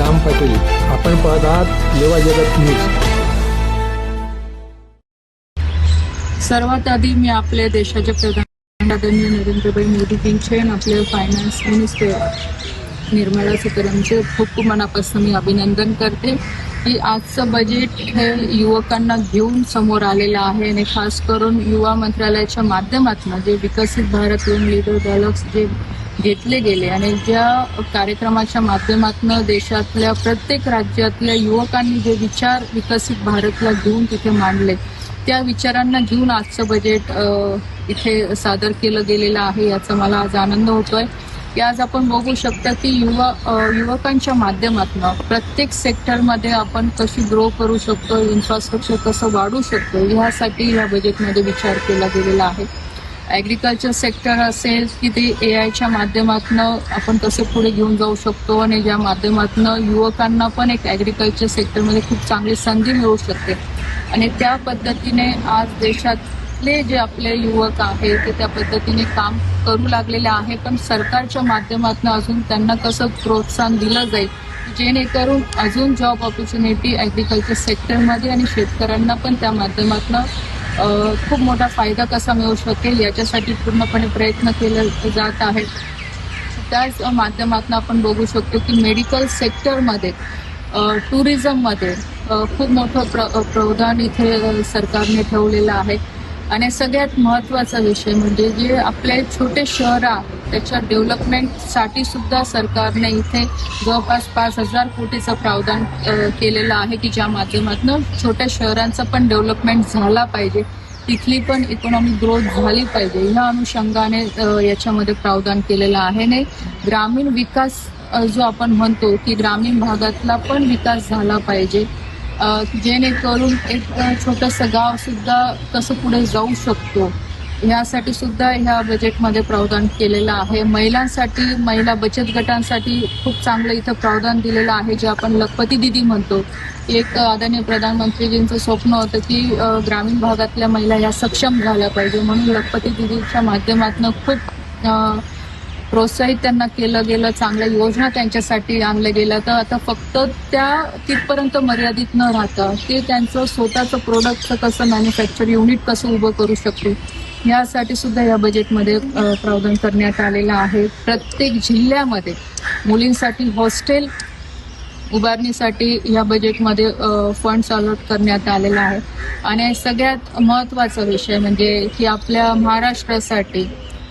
श्याम पाटील. आपण पाहत आहात युवा जगत न्यूज. सर्वात आधी मी आपल्या देशाचे प्रधान आदरणीय नरेंद्रभाई मोदीजींचे आणि आपले फायनान्स मिनिस्टर निर्मला सीतारामचे खूप खूप मनापासून मी अभिनंदन करते. की आजचं बजेट हे युवकांना घेऊन समोर आलेलं आहे आणि खास करून युवा मंत्रालयाच्या माध्यमातून जे विकसित भारत लिडर डायलॉग्स जे घेतले गेले. आणि ज्या कार्यक्रमाच्या माध्यमातून देशातल्या प्रत्येक राज्यातल्या युवकांनी जे विचार विकसित भारतला घेऊन तिथे मांडले त्या विचारांना घेऊन आजचं बजेट इथे सादर केलं गेलेलं आहे याचा मला आज आनंद होतोय. की आज आपण बघू शकता की युवा युवकांच्या माध्यमातून प्रत्येक सेक्टरमध्ये आपण कशी ग्रो करू शकतो इन्फ्रास्ट्रक्चर कसं वाढू शकतो ह्यासाठी या बजेटमध्ये विचार केला गेलेला आहे. ॲग्रिकल्चर सेक्टर असेल की ते ए आयच्या माध्यमातून आपण कसं पुढे घेऊन जाऊ शकतो आणि ज्या माध्यमातून युवकांना पण एक ॲग्रिकल्चर सेक्टरमध्ये खूप चांगली संधी मिळू शकते. आणि त्या पद्धतीने आज देशातले जे आपले युवक आहेत ते त्या पद्धतीने काम करू लागलेले आहे. पण सरकारच्या माध्यमातून अजून त्यांना कसं प्रोत्साहन दिलं जाईल जेणेकरून अजून जॉब ऑपॉर्च्युनिटी ॲग्रिकल्चर सेक्टरमध्ये आणि शेतकऱ्यांना पण त्या माध्यमातून खूप मोठा फायदा कसा मिळू शकेल याच्यासाठी पूर्णपणे प्रयत्न केले जात आहेत. त्याच माध्यमातून आपण बघू शकतो की मेडिकल सेक्टरमध्ये टुरिझममध्ये खूप मोठं प्र प्रवधान इथे सरकारने ठेवलेलं आहे. आणि सगळ्यात महत्त्वाचा विषय म्हणजे जे आपले छोटे शहर त्याच्या डेव्हलपमेंटसाठी सुद्धा सरकारने इथे जवळपास पाच हजार कोटीचं प्रावधान केलेलं आहे की ज्या माध्यमातून छोट्या शहरांचं पण डेव्हलपमेंट झाला पाहिजे. तिथली पण इकॉनॉमिक ग्रोथ झाली पाहिजे. ह्या अनुषंगाने याच्यामध्ये प्रावधान केलेलं आहे आणि ग्रामीण विकास जो आपण म्हणतो की ग्रामीण भागातला पण विकास झाला पाहिजे. जेणेकरून एक छोटंसं गाव सुद्धा कसं पुढे जाऊ शकतो. यासाठी सुद्धा ह्या बजेटमध्ये प्रावधान केलेलं आहे. महिलांसाठी महिला बचत गटांसाठी खूप चांगलं इथं प्रावधान दिलेलं आहे जे आपण लखपती दिदी म्हणतो. एक आदरणीय प्रधानमंत्रीजींचं स्वप्न होतं की ग्रामीण भागातल्या महिला या सक्षम झाल्या पाहिजे. म्हणून लखपती दिदीच्या माध्यमातून खूप प्रोत्साहित त्यांना केलं गेलं चांगल्या योजना त्यांच्यासाठी आणल्या गेल्या. तर आता फक्त त्या तिथपर्यंत मर्यादित न राहता ते त्यांचं स्वतःचं प्रोडक्टचं कसं मॅन्युफॅक्चर युनिट कसं उभं करू शकतो यासाठी सुद्धा या बजेटमध्ये प्रावधान करण्यात आलेलं आहे. प्रत्येक जिल्ह्यामध्ये मुलींसाठी हॉस्टेल उभारणीसाठी या बजेटमध्ये फंड्स अलॉट करण्यात आलेला आहे. आणि सगळ्यात महत्त्वाचा विषय म्हणजे की आपल्या महाराष्ट्रासाठी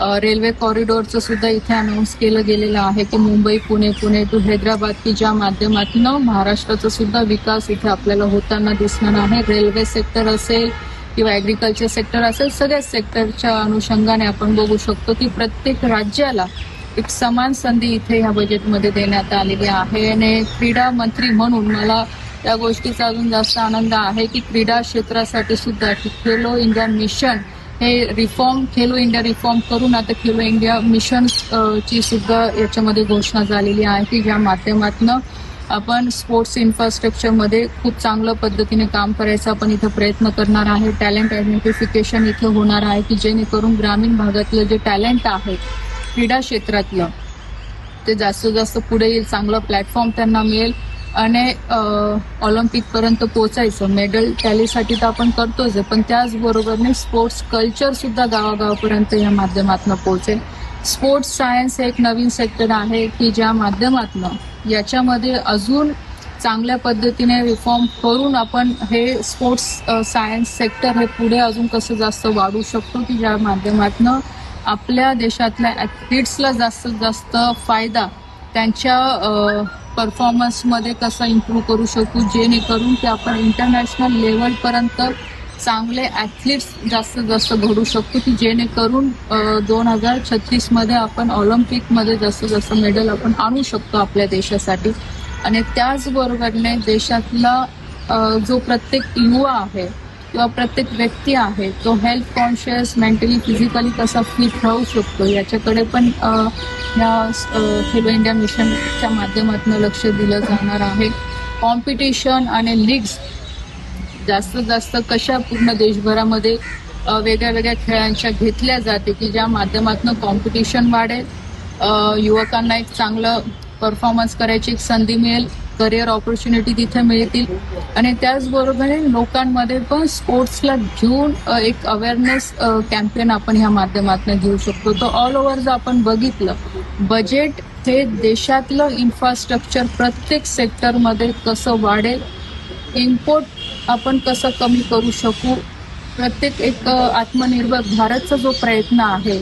रेल्वे कॉरिडॉरचं सुद्धा इथे अनाऊन्स केलं गेलेलं आहे की मुंबई पुणे पुणे टू हैदराबाद की ज्या माध्यमातून महाराष्ट्राचा सुद्धा विकास इथे आपल्याला होताना दिसणार आहे. रेल्वे सेक्टर असेल किंवा ॲग्रिकल्चर सेक्टर असेल सगळ्याच सेक्टरच्या अनुषंगाने आपण बघू शकतो की प्रत्येक राज्याला एक समान संधी इथे ह्या बजेटमध्ये देण्यात आलेली आहे. आणि क्रीडा मंत्री म्हणून मला त्या गोष्टीचा अजून जास्त आनंद आहे की क्रीडा क्षेत्रासाठी सुद्धा खेलो इंडिया मिशन हे रिफॉर्म खेलो इंडिया रिफॉर्म करून आता खेलो इंडिया मिशन ची सुद्धा याच्यामध्ये घोषणा झालेली आहे की ज्या माध्यमातून आपण स्पोर्ट्स इन्फ्रास्ट्रक्चरमध्ये खूप चांगलं पद्धतीने काम करायचा आपण इथं प्रयत्न करणार आहे. टॅलेंट आयडेंटिफिकेशन इथं होणार आहे की जेणेकरून ग्रामीण भागातलं जे टॅलेंट आहे क्रीडा क्षेत्रातलं ते जास्तीत जास्त पुढे येईल चांगलं प्लॅटफॉर्म त्यांना मिळेल. आणि ऑलिम्पिक पर्यंत पोचायचं मेडल टॅलीसाठी तर आपण करतोच आहे पण त्याचबरोबरने स्पोर्ट्स कल्चर सुद्धा गावागावापर्यंत या माध्यमातून पोहोचेल स्पोर्ट्स सायन्स हे एक नवीन सेक्टर आहे की ज्या माध्यमातून याच्यामध्ये अजून चांगल्या पद्धतीने रिफॉर्म करून आपण हे स्पोर्ट्स सायन्स सेक्टर हे पुढे अजून कसं जास्त वाढू शकतो की ज्या माध्यमातून आपल्या देशातल्या ॲथलीट्सला जास्तीत जास्त फायदा त्यांच्या परफॉर्मन्समध्ये कसा इम्प्रूव्ह करू शकू जेणेकरून की आपण इंटरनॅशनल लेवलपर्यंत चांगले ॲथलीट्स जास्तीत जास्त घडू शकतो की जेणेकरून दोन हजार छत्तीसमध्ये आपण ऑलिम्पिकमध्ये जास्तीत जास्त मेडल आपण आणू शकतो आपल्या देशासाठी. आणि त्याचबरोबरने देशातला जो प्रत्येक युवा आहे किंवा प्रत्येक व्यक्ती आहे तो हेल्थ कॉन्शियस मेंटली फिजिकली कसा फिट राहू शकतो? याच्याकडे पण या खेलो इंडिया मिशनच्या माध्यमातून लक्ष दिलं जाणार आहे. कॉम्पिटिशन आणि लीग्स जास्तीत जास्त कशा पूर्ण देशभरामध्ये वेगळ्या वेगळ्या खेळांच्या घेतल्या जाते की ज्या माध्यमातून कॉम्पिटिशन वाढेल युवकांना एक चांगलं परफॉर्मन्स करायची एक संधी मिळेल करिअर ऑपॉर्च्युनिटी तिथे मिळतील. आणि त्याचबरोबर लोकांमध्ये पण स्पोर्ट्सला घेऊन एक अवेअरनेस कॅम्पेन आपण ह्या माध्यमातून घेऊ शकतो. तर ऑल ओव्हर जर आपण बघितलं बजेट हे देशातलं इन्फ्रास्ट्रक्चर प्रत्येक सेक्टरमध्ये कसं वाढेल इम्पोर्ट आपण कसं कमी करू शकू प्रत्येक एक आत्मनिर्भर भारतचा जो प्रयत्न आहे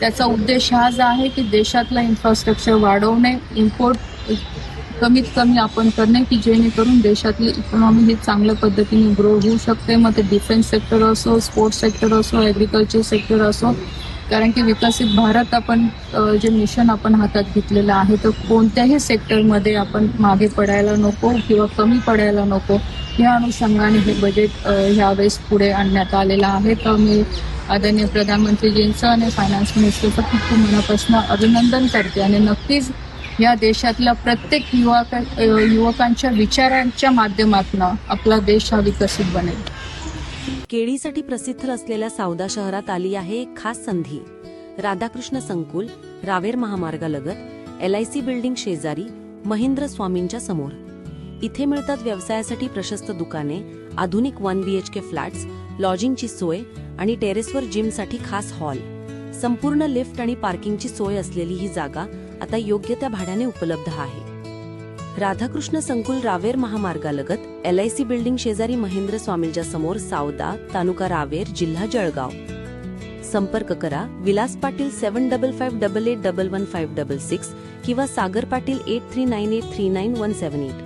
त्याचा उद्देश हाच आहे की देशातलं इन्फ्रास्ट्रक्चर वाढवणे इम्पोर्ट कमीत कमी आपण करणे की जेणेकरून देशातली इकॉनॉमी ही चांगल्या पद्धतीने ग्रो होऊ शकते. मग ते डिफेन्स सेक्टर असो स्पोर्ट्स सेक्टर असो ॲग्रिकल्चर सेक्टर असो कारण की विकसित भारत आपण जे मिशन आपण हातात घेतलेलं आहे तर कोणत्याही सेक्टरमध्ये आपण मागे पडायला नको किंवा कमी पडायला नको. या अनुषंगाने हे बजेट ह्यावेळेस पुढे आणण्यात आलेलं आहे. तर मी आदरणीय प्रधानमंत्रीजींचं आणि फायनान्स मिनिस्टरचं खूप खूप मनापासून अभिनंदन करते. आणि नक्कीच या देशातल्या प्रत्येक युवक युवकांच्या विचारांच्या माध्यमातून आपला देश हा विकसित बनेल. केळीसाठी प्रसिद्ध असलेल्या सावदा शहरात आली आहे एक खास संधी. राधाकृष्ण संकुल रावेर महामार्गालगत एल आय सी बिल्डिंग शेजारी महेंद्र स्वामींच्या समोर. इथे मिळतात व्यवसायासाठी प्रशस्त दुकाने आधुनिक वन बीएचके फ्लॅट्स लॉजिंगची सोय आणि टेरेसवर जिमसाठी खास हॉल. संपूर्ण लिफ्ट आणि पार्किंगची सोय असलेली ही जागा आता योग्य त्या भाड्याने उपलब्ध आहे. राधाकृष्ण संकुल रावेर महामार्गालगत एल आय सी बिल्डिंग शेजारी महेंद्र स्वामींच्या समोर सावदा तालुका रावेर जिल्हा जळगाव. संपर्क करा Vilas Patil seven double five double eight double one five double six किंवा Sagar Patil eight three nine eight three nine one seven eight.